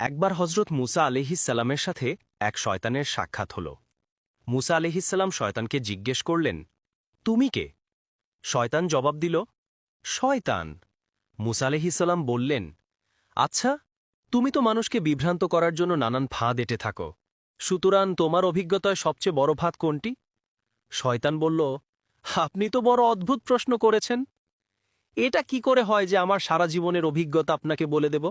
একবার হজরত মুসা আলিহিসাল্লামের সাথে এক শয়তানের সাক্ষাৎ হল। মুসা আলিহিসাল্লাম শয়তানকে জিজ্ঞেস করলেন, তুমি কে? শয়তান জবাব দিল, শয়তান। মুসা আলিহিসাল্লাম বললেন আচ্ছা তুমি তো মানুষকে বিভ্রান্ত করার জন্য নানান ফাঁদ এঁটে থাকো। সুতরাং তোমার অভিজ্ঞতায় সবচেয়ে বড় ফাঁদ কোনটি? শয়তান বলল, আপনি তো বড় অদ্ভুত প্রশ্ন করেছেন। এটা কি করে হয় যে আমার সারা জীবনের অভিজ্ঞতা আপনাকে বলে দেব?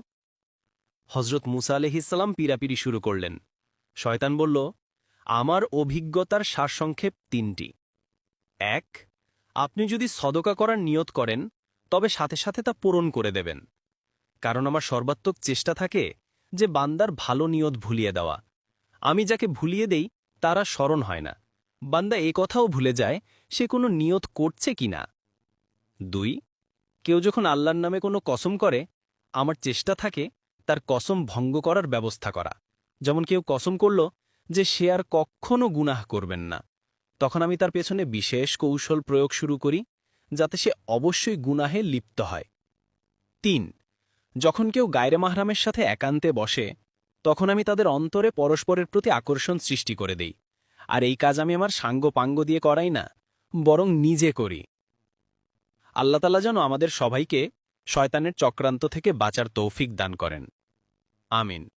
হজরত মুসা আলহিসাল্লাম পিরাপিরি শুরু করলেন। শয়তান বলল, আমার অভিজ্ঞতার সারসংক্ষেপ তিনটি। এক, আপনি যদি সদকা করার নিয়ত করেন, তবে সাথে সাথে তা পূরণ করে দেবেন। কারণ আমার সর্বাত্মক চেষ্টা থাকে যে বান্দার ভালো নিয়ত ভুলিয়ে দেওয়া। আমি যাকে ভুলিয়ে দেই, তারা স্মরণ হয় না। বান্দা এ কথাও ভুলে যায়, সে কোনো নিয়ত করছে কি না। দুই, কেউ যখন আল্লাহর নামে কোনো কসম করে, আমার চেষ্টা থাকে তার কসম ভঙ্গ করার ব্যবস্থা করা। যেমন কেউ কসম করল যে সে আর কখনও গুনাহ করবেন না। তখন আমি তার পেছনে বিশেষ কৌশল প্রয়োগ শুরু করি, যাতে সে অবশ্যই গুনাহে লিপ্ত হয়। তিন, যখন কেউ গায়রে মাহরামের সাথে একান্তে বসে, তখন আমি তাদের অন্তরে পরস্পরের প্রতি আকর্ষণ সৃষ্টি করে দেই। আর এই কাজ আমি আমার সাঙ্গ পাঙ্গ দিয়ে করাই না, বরং নিজে করি। আল্লাহতালা যেন আমাদের সবাইকে শয়তানের চক্রান্ত থেকে বাঁচার তৌফিক দান করেন। ஆமீன்